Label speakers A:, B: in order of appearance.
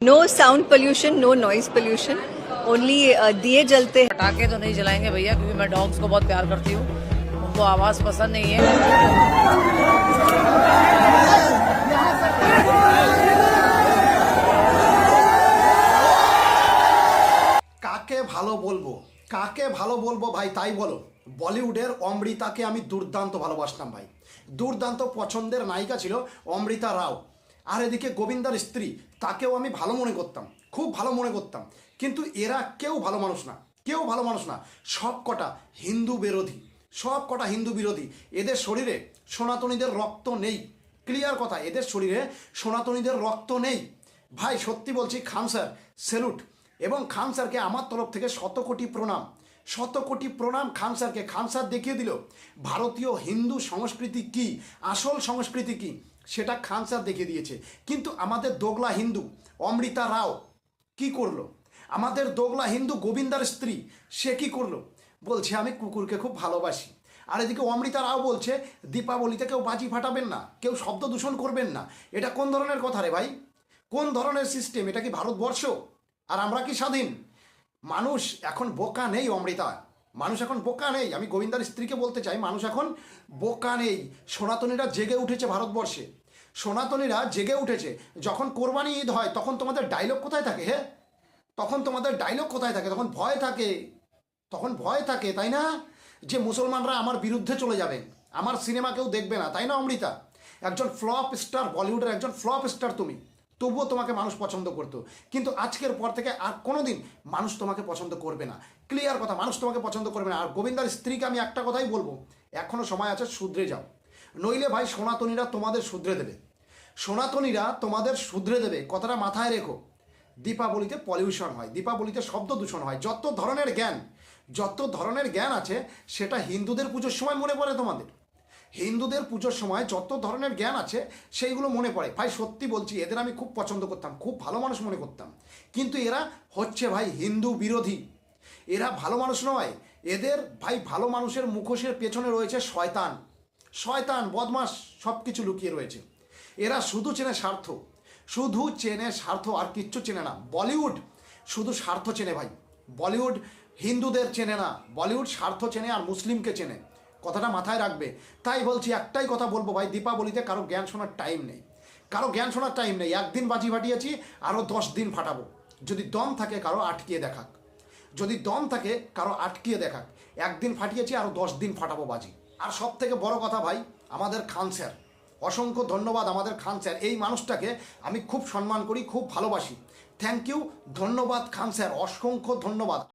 A: No sound pollution, no noise pollution. Only uh, दिए जलते हैं
B: पटाखे तो नहीं जलाएंगे भैया क्योंकि मैं डॉग्स को बहुत प्यार करती हूँ उनको आवाज़ पसंद नहीं है
C: কাকে ভালো বলবো কাকে ভালো বলবো ভাই তাই বলো বলিউডের অমৃতাকে আমি দুর্দান্ত ভালোবাসতাম ভাই দুর্দান্ত পছন্দের নায়িকা ছিল অমৃতা রাও আর এদিকে গোবিন্দার স্ত্রী, তাকেও আমি ভালো মনে করতাম, খুব ভালো মনে করতাম। কিন্তু এরা কেউ ভালো মানুষ না, কেউ ভালো মানুষ না, সব কটা হিন্দু বিরোধী, সব কটা হিন্দু বিরোধী। এদের শরীরে সনাতনীদের রক্ত নেই, ক্লিয়ার কথা, এদের শরীরে সনাতনীদের রক্ত নেই। ভাই, সত্যি বলছি, খান স্যার স্যালুট এবং খান স্যারকে আমার তরফ থেকে শত কোটি প্রণাম। শত কোটি প্রণাম খান স্যারকে। খান স্যার দেখিয়ে দিল, ভারতীয় হিন্দু সংস্কৃতি কি? আসল সংস্কৃতি কি? সেটা খান স্যার দেখিয়ে দিয়েছে। কিন্তু আমাদের দোগলা হিন্দু অমৃতা রাও কি করল? আমাদের দোগলা হিন্দু গোবিন্দার স্ত্রী, সে কি করল? বলছে, আমি কুকুরকে খুব ভালোবাসি। আর এদিকে অমৃতা রাও বলছে, দীপাবলিতে কেউ বাজি ফাটাবেন না, কেউ শব্দ দূষণ করবেন না। এটা কোন ধরনের কথা রে ভাই? কোন ধরনের সিস্টেম এটা কি ভারতবর্ষ? আর আমরা কি স্বাধীন? মানুষ এখন বোকা নেই, অমৃতা। মানুষ এখন বোকা নেই। আমি গোবিন্দার স্ত্রীকে বলতে চাই, মানুষ এখন বোকা নেই। সনাতনীরা জেগে উঠেছে ভারতবর্ষে। সনাতনীরা জেগে উঠেছে। যখন কোরবানি ঈদ হয়, তখন তোমাদের ডায়লগ কোথায় থাকে হ্যাঁ তখন তোমাদের ডায়লগ কোথায় থাকে? তখন ভয় থাকে। তখন ভয় থাকে, তাই না? যে মুসলমানরা আমার বিরুদ্ধে চলে যাবে। আমার সিনেমা কেউ দেখবে না, তাই না, অমৃতা? একজন ফ্লপ স্টার বলিউডের একজন ফ্লপ স্টার তুমি। তবুও তোমাকে মানুষ পছন্দ করতো। কিন্তু আজকের পর থেকে আর কোনো দিন মানুষ তোমাকে পছন্দ করবে না। ক্লিয়ার কথা, মানুষ তোমাকে পছন্দ করবে না। আর গোবিন্দার স্ত্রীকে আমি একটা কথাই বলব এখনও সময় আছে, শুধরে যাও। নইলে ভাই সনাতনীরা তোমাদের শুধরে দেবে। সনাতনীরা তোমাদের শুধরে দেবে। কথাটা মাথায় রেখো। দীপাবলিতে পলিউশন হয়, দীপাবলিতে শব্দ দূষণ হয়। যত ধরনের জ্ঞান, যত ধরনের জ্ঞান আছে, সেটা হিন্দুদের পুজোর সময় মনে পড়ে তোমাদের। হিন্দুদের পুজোর সময় যত ধরনের জ্ঞান আছে, সেইগুলো মনে পড়ে। ভাই, সত্যি বলছি, এদের আমি খুব পছন্দ করতাম, খুব ভালো মানুষ মনে করতাম। কিন্তু এরা হচ্ছে ভাই হিন্দু বিরোধী। এরা ভালো মানুষ নয়, এদের ভাই ভালো মানুষের মুখোশের পেছনে রয়েছে শয়তান। শয়তান বদমাস সব কিছু লুকিয়ে রয়েছে। এরা শুধু চেনে স্বার্থ। শুধু চেনে স্বার্থ আর কিচ্ছু চেনে না। বলিউড শুধু স্বার্থ চেনে ভাই। বলিউড হিন্দুদের চেনে না। বলিউড স্বার্থ চেনে আর মুসলিমকে চেনে। কথাটা মাথায় রাখবে। তাই বলছি একটাই কথা বলব ভাই, দীপাবলিতে কারও জ্ঞান শোনার টাইম নেই। কারও জ্ঞান শোনার টাইম নেই। একদিন বাজি ফাটিয়েছি আরও দশ দিন ফাটাবো। যদি দম থাকে, কারও আটকিয়ে দেখাক। যদি দম থাকে, কারও আটকিয়ে দেখাক। একদিন ফাটিয়েছি আরও দশ দিন ফাটাবো বাজি। আর সব থেকে বড় কথা ভাই, আমাদের খান স্যার। অসংখ্য ধন্যবাদ আমাদের খান স্যার। এই মানুষটাকে আমি খুব সম্মান করি, খুব ভালোবাসি। থ্যাংক ইউ ধন্যবাদ খান স্যার। অসংখ্য ধন্যবাদ।